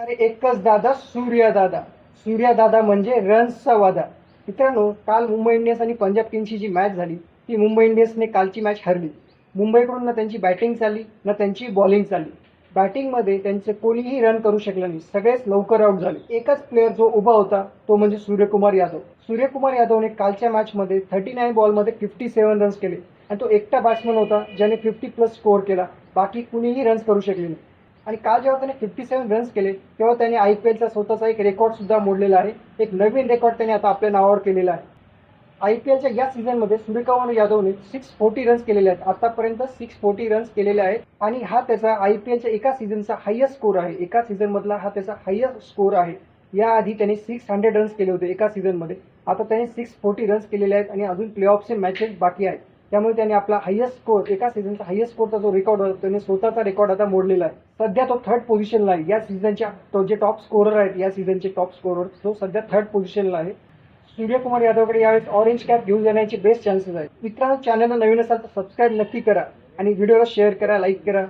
अरे एकच दादा सूर्यदादा सूर्यदादा म्हणजे रन्सचा वादा. मित्रांनो काल मुंबई इंडियन्स आणि पंजाब किंग्सची जी मॅच झाली ती मुंबई इंडियन्सने कालची मॅच हरली. मुंबईकडून ना त्यांची बॅटिंग चालली ना त्यांची बॉलिंग चालली. बॅटिंगमध्ये त्यांचे कोणीही रन करू शकलं नाही. सगळेच लवकर आउट झाले. एकच प्लेअर जो उभा होता तो म्हणजे सूर्यकुमार यादव. सूर्यकुमार यादवने कालच्या मॅचमध्ये थर्टी नाईन बॉलमध्ये फिफ्टी सेवन रन्स केले. आणि तो एकटा बॅट्समन होता ज्याने फिफ्टी प्लस स्कोअर केला. बाकी कुणीही रन्स करू शकले नाही. आणि काल जेव्हा त्याने फिफ्टी सेव्हन रन्स केले तेव्हा त्याने आय पी एलचा स्वतःचा एक रेकॉर्ड सुद्धा मोडलेला आहे. एक नवीन रेकॉर्ड त्याने आता आपल्या नावावर केलेला आहे. आय पी एलच्या या सीझनमध्ये सूर्यकुमार यादवने सिक्स फोर्टी रन्स केलेले आहेत. आतापर्यंत सिक्स फोर्टी रन्स केलेले आहेत. आणि हा त्याचा आय पी एलच्या एका सीझनचा हायस्ट स्कोर आहे. एका सीझनमधला हा त्याचा हायस्ट स्कोर आहे. याआधी त्याने सिक्स हंड्रेड रन्स केले होते एका सीझनमध्ये आता त्याने सिक्स फोर्टी रन्स केलेले आहेत आणि अजून प्ले ऑफचे मॅचेस बाकी आहेत. त्यामुळे त्याने आपला हायएस्ट स्कोर एका सीझनचा हायएस्ट स्कोरचा जो रेकॉर्ड होता त्याने स्वतःचा रेकॉर्ड आता मोडलेला आहे. सध्या तो थर्ड पोझिशनला आहे. या सीझनच्या तो जे टॉप स्कोरर आहेत या सीझनचे टॉप स्कोरर तो सध्या थर्ड पोझिशनला आहे. सूर्यकुमार यादवकडे यावेळेस ऑरेंज कॅप घेऊन जाण्याचे बेस्ट चान्सेस आहेत. मित्रांनो चॅनलला नवीन असाल तर सबस्क्राईब नक्की करा आणि व्हिडिओला शेअर करा लाईक करा.